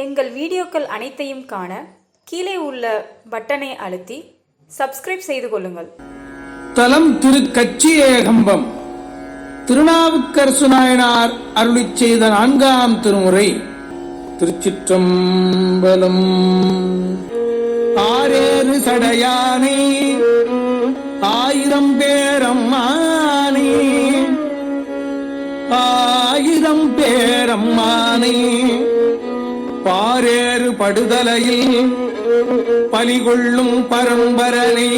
எங்கள் வீடியோக்கள் அனைத்தையும் காண கீழே உள்ள பட்டனை அழுத்தி சப்ஸ்கிரைப் செய்து கொள்ளுங்கள். தலம் திரு கச்சியேகம்பம் திருநாவுக்கரசு நாயனார் அருளிச் செய்த நான்காம் திருமுறை. திருச்சிற்றம்பலம். ஆரேறு சடையானே. ஆயிரம் பேரம்மானே. ஆயிரம் பேரம்மானே. பாரேறு படுதலையில் பலிகொள்ளும் பரம்பரனை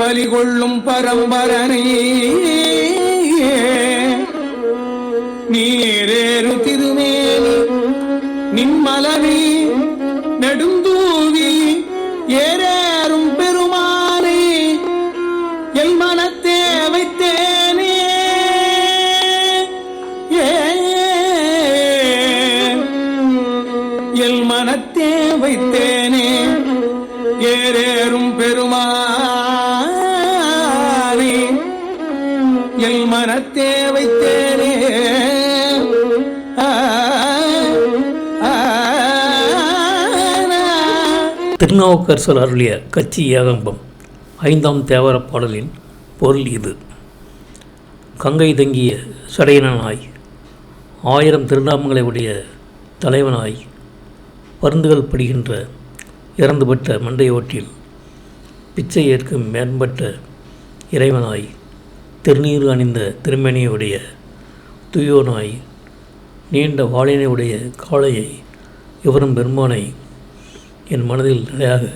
பலிகொள்ளும் பரம்பரனை நீரேறு திருமேனி நின்மலனே நெடுந்தூவி ஏரே எல் மனத்தே வைத்தேனே. ஏறேறும் பெருமானே. எல் மனத்தே வைத்தேனே. ஆ, ஆ, திருநாவுக்கரசர் அருளிய கச்சி ஏகம்பம் ஐந்தாம் தேவர பாடலின் பொருள் இது. கங்கை தங்கிய சடையனாய் ஆயிரம் திருநாமங்களை உடைய தலைவனாய் பருந்துகள் படுகின்ற இறந்துபட்ட மண்டையோட்டில் பிச்சை ஏற்கும் மேம்பட்ட இறைவனாய் திருநீர் அணிந்த திருமணியுடைய துயோனாய் நீண்ட வாளினை காளையை இவரும் பெருமானை என் மனதில் நிலையாக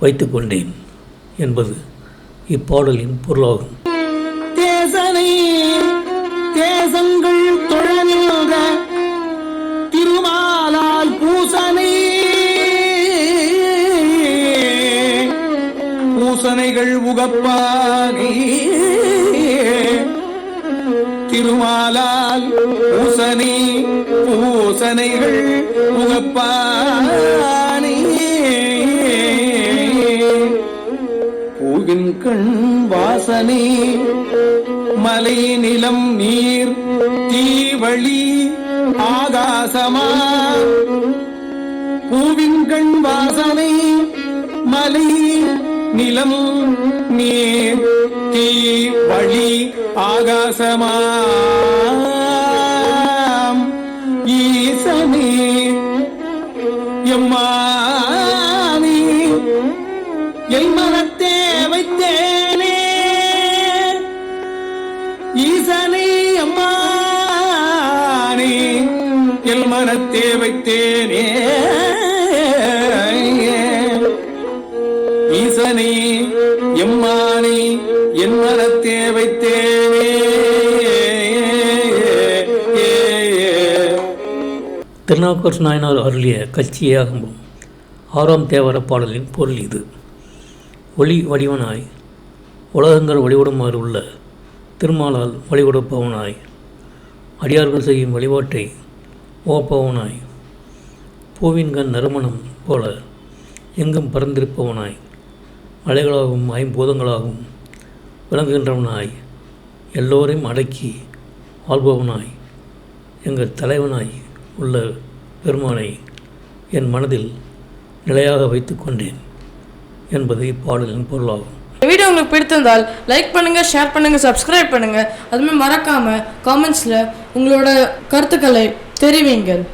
வைத்து கொண்டேன் என்பது இப்பாடலின் பொருளாகும். தேசனை தேசங்கள் தொழநின்ற பூசனைகள் உகப்பானே. திருமாலால் பூசனை பூசனைகள் உகப்பானே. பூவின் கண் வாசனை மலை நிலம் நீர் தீவழி ஆகாசமா. பூவின் கண் வாசனை மலை நிலம் நீர் தீ வழி ஆகாசமாம் ஈசனே எம்மானே எல் மனத்தே வைத்தேனே. ஈசனே அம்மானே எல் மனத்தே வைத்தேனே. என் மனத்தே வைத்தேனே. திருநாவுக்கரசு நாயனார் அருளிய கட்சியாகவும் ஆறாம் தேவர பாடலின் பொருள் இது. ஒளி வடிவனாய் உலகங்கள் வழிபடுமாறு உள்ள திருமாலால் வழிபடுப்பவனாய் அடியார்கள் செய்யும் வழிபாட்டை ஓப்பவனாய் பூவின்கண் நறுமணம் போல எங்கும் பறந்திருப்பவனாய் மலைகளாகவும் ஐம்பூதங்களாகவும் விளங்குகின்றவனாய் எல்லோரையும் அடக்கி வாழ்பவனாய் எங்கள் தலைவனாய் உள்ள பெருமானை என் மனதில் நிலையாக வைத்து கொண்டேன் என்பது இப்பாடலின் பொருளாகும். வீடியோ உங்களுக்கு பிடித்திருந்தால் லைக் பண்ணுங்கள் ஷேர் பண்ணுங்கள் சப்ஸ்கிரைப் பண்ணுங்கள் அதுமாதிரி மறக்காமல் காமெண்ட்ஸில் உங்களோட கருத்துக்களை தெரிவிங்கள்.